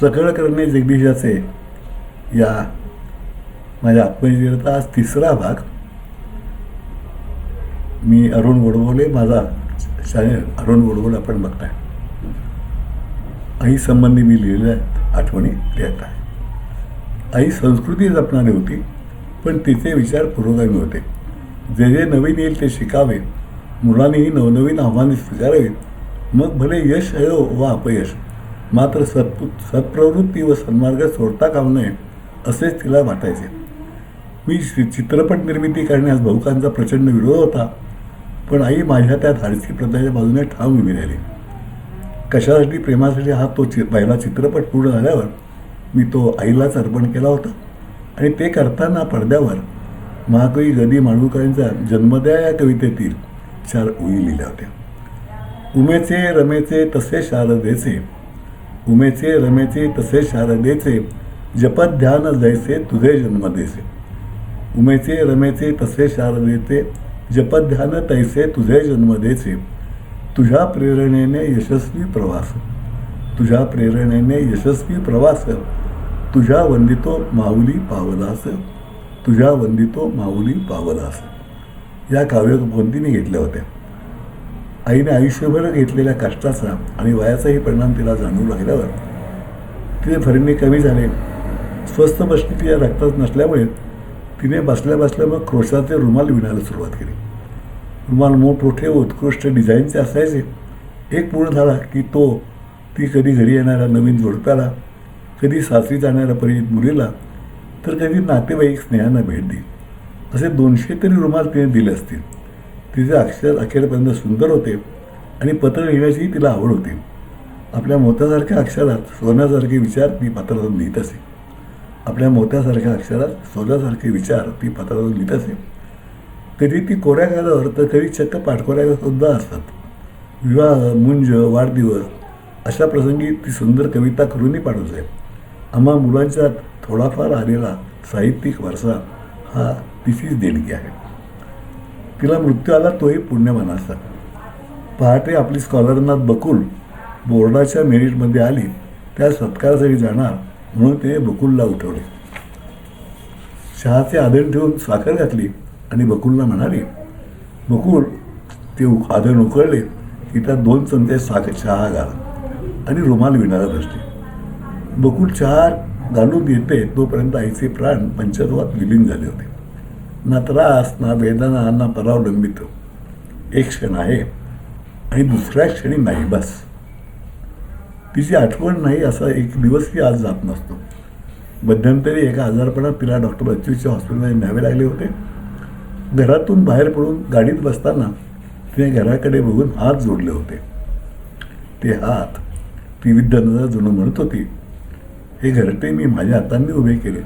सकळ करणे जगदीशाचे. या माझ्या आत्मजीवनाचा आज तिसरा भाग. मी अरुण गोडबोले माझा चॅनल अरुण गोडबोले आपण बघताय. आई संबंधी मी लिहिलेल्या आठवणी लिहित आहे. आई संस्कृती जपणारी होती पण तिचे विचार पुरोगामी होते. जे जे नवीन येईल ते शिकावे. मुलांनीही नवनवीन आव्हाने स्वीकारावीत. मग भले यश हो वा अपयश मात्र सत् सत्प्रवृत्ती व सन्मार्ग सोडता काम नये असेच तिला वाटायचे. मी चित्रपट निर्मिती करण्यास भाऊकांचा प्रचंड विरोध होता पण आई माझ्या त्या धाडसी प्रथाच्या बाजूने ठाम उभी राहिली. कशासाठी प्रेमासाठी हा तो चि पहिला चित्रपट पूर्ण झाल्यावर मी तो आईलाच अर्पण केला होता. आणि ते करताना पडद्यावर महाकवी गदी माडगूळकरांच्या जन्मद्या या कवितेतील चार ओळी लिहिल्या होत्या. उमेचे रमेचे तसे शारदेचे उमेचे रमेचे तसे शारदेचे जपत ध्यान जैसे तुझे जन्मदेसे उमेचे रमेचे तसे शारदेचे जपत ध्यान तैसे तुझे जन्म देसे. तुझ्या प्रेरणेने यशस्वी प्रवास. तुझ्या प्रेरणेने यशस्वी प्रवास. तुझ्या वंदितो माऊली पावलास. तुझ्या वंदितो माऊली पावलास. या काव्यपंक्तीने घेतल्या होत्या. आईने आयुष्यभर घेतलेल्या कष्टाचा आणि वयाचाही परिणाम तिला जाणवू लागल्यावर तिचे फरणे कमी झाले. स्वस्त बसणी तिच्या रक्तात नसल्यामुळे तिने बसल्या बसल्या मग क्रोशाचे रुमाल विणायला सुरुवात केली. रुमाल मोठमोठे उत्कृष्ट डिझाईनचे असायचे. एक पूर्ण झाला की तो ती कधी घरी येणाऱ्या नवीन जोडप्याला कधी सासरी जाणाऱ्या परिचित मुलीला तर कधी नातेवाईक स्नेहांना भेट देईल असे दोनशे तरी रुमाल तिने दिले असतील. तिचे अक्षर अखेरपर्यंत सुंदर होते आणि पत्र लिहिण्याची तिला आवड होती. आपल्या मोत्यासारख्या अक्षरात सोन्यासारखे विचार ती पत्रातून लिहित असे. आपल्या मोत्यासारख्या अक्षरात सोन्यासारखे विचार ती पत्रातून लिहित असे. कधी ती कोऱ्या कागदावर तर कधी चक्क पाठकोऱ्या सुद्धा असतात. विवाह मुंज वाढदिवस अशा प्रसंगी ती सुंदर कविता करूनही पाठवते आम्हा मुलांच्या थोडाफार आलेला साहित्यिक वारसा हा तिचीच देणगी आहे. तिला मृत्यू आला तोही पुण्यवान असा पहाटे आपली स्कॉलरनाथ बकुल बोर्डाच्या मेरिटमध्ये आली. त्या सत्कारासाठी जाणार म्हणून ते बकुलला उठवले. चहाचे आदण ठेवून साखर घातली आणि बकुलला म्हणाली बकुल ते उ- आदण उकळले की त्यात दोन चमचे साखर चहा घाला आणि रुमाल विणारा बसले. बकुल चहा घालून येते तोपर्यंत आईचे प्राण पंचत्वात विलीन झाले होते. ना त्रास ना वेदना ना परावलंबित. एक क्षण आहे आणि दुसऱ्या क्षणी नाही बस. तिची आठवण नाही असा एक दिवस ती आज जात नसतो. मध्यंतरी एका आजारपणात तिला डॉक्टर अच्युतच्या हॉस्पिटलमध्ये न्यावे लागले होते. घरातून बाहेर पडून गाडीत बसताना तिने घराकडे बघून हात जोडले होते. ते हात ती विद्यानंदा जुनं म्हणत होती. हे घरटे मी माझ्या हातांनी उभे केले.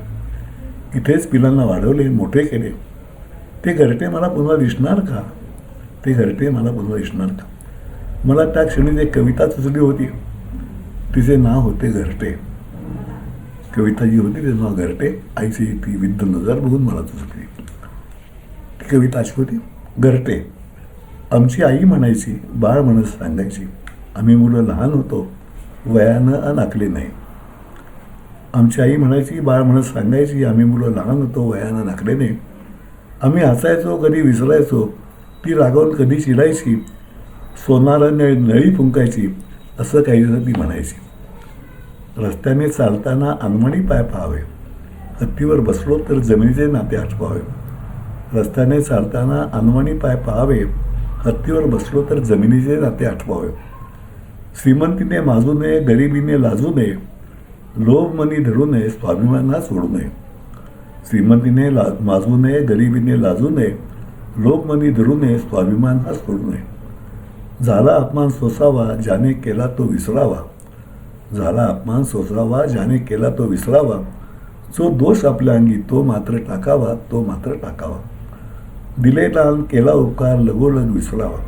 इथेच पिलांना वाढवले मोठे केले. ते घरटे मला पुन्हा दिसणार का? ते घरटे मला पुन्हा दिसणार का? मला त्या क्षणी एक कविता सुचली होती तिचे नाव होते घरटे कविता जी होती तिचं नाव घरटे आईची ती विद्ध नजर बघून मला सुचली. ती कविता अशी होती घरटे आमची आई म्हणायची बाळ म्हणत सांगायची आम्ही मुलं लहान होतो वयानं अनाकले नाही. आमची आई म्हणायची बाळ म्हणत सांगायची आम्ही मुलं लहान होतो वयानं नाकले नाही. आम्ही हसायचो कधी विसरायचो. ती रागावून कधी चिडायची. सोनाराने नळी फुंकायची. असं काही ती म्हणायची. रस्त्याने चालताना अंगमणी पाय पाहावे. हत्तीवर बसलो तर जमिनीचे नाते आठवावे रस्त्याने चालताना अनमणी पाय पाहावे. हत्तीवर बसलो तर जमिनीचे नाते आठवावे श्रीमंतीने माजू नये गरिबीने लाजू नये. लोभ मनी धरू नये स्वाभिमानाला सोडू नये. श्रीमंतीने ला माजू नये गरिबीने लाजू नये. लोकमनी धरू नये स्वाभिमान हा सोडू नये. झाला अपमान सोसावा ज्याने केला तो विसरावा. झाला अपमान सोसावा ज्याने केला तो विसरावा. जो दोष आपल्या अंगी तो मात्र टाकावा तो मात्र टाकावा. दिले दान केला उपकार लगोलग विसरावा.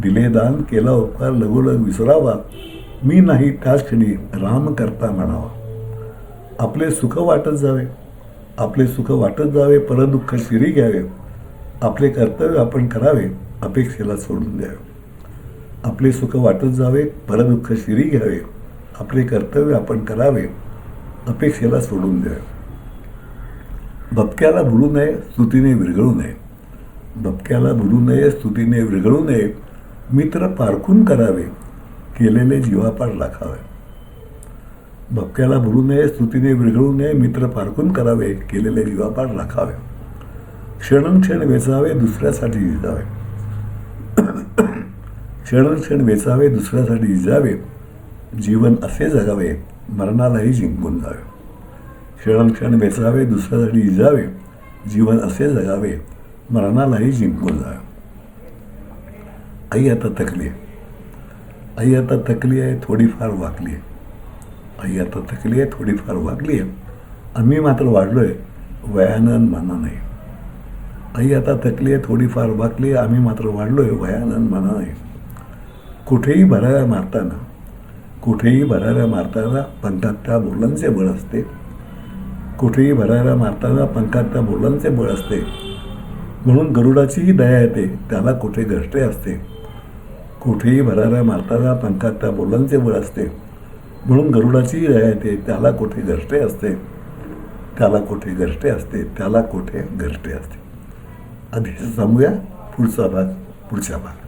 दिले दान केला उपकार लगोलग विसरावा. मी नाही त्याच क्षणी राम करता म्हणावा. आपले सुख वाटत जावे. आपले सुख वाटत जावे परदुःख शिरी घ्यावे. आपले कर्तव्य आपण करावे अपेक्षेला सोडून द्यावे. आपले सुख वाटत जावे परदुःख शिरी घ्यावे. आपले कर्तव्य आपण करावे अपेक्षेला सोडून द्यावे. भपक्याला भुलू नये स्तुतीने विरघळू नये. भपक्याला भुलू नये स्तुतीने विरघळू नये. मित्र पारखून करावे केलेले जीवापाड राखावे भपक्याला भुलू नये स्तुतीने विरघळू नये मित्र पारखून करावे केलेले विवापार राखावे. क्षणक्षण वेचावे दुसऱ्यासाठी जिजावे क्षणक्षण वेचावे दुसऱ्यासाठी जिजावे जीवन असे जगावे मरणालाही जिंकून जावे. क्षणक्षण वेचावे दुसऱ्यासाठी जिजावे जीवन असे जगावे मरणालाही जिंकून जावे. आई आता थकली आहे. आई आता थकली आहे थोडीफार वाकली आहे. आई आता थकली आहे थोडीफार वागली आहे. आम्ही मात्र वाढलो आहे वयानं मना नाही आई आता थकली आहे थोडीफार वाकली आहे आम्ही मात्र वाढलो आहे वयानं म्हणा नाही कुठेही भराऱ्या मारताना कुठेही भराऱ्या मारताना पंखात त्या बोलांचे बळ असते. कुठेही भराऱ्या मारताना पंखात त्या बोलांचे बळ असते. म्हणून गरुडाचीही दया येते त्याला कुठे घष्टे असते. कुठेही भराऱ्या मारताना पंखात त्या बोलांचे बळ असते. म्हणून गरुडाचीही दया येते त्याला कोठे घरटे असते त्याला कोठे घरटे असते त्याला कोठे घरटे असते. आधी सांगूया पुढचा भाग पुढच्या भाग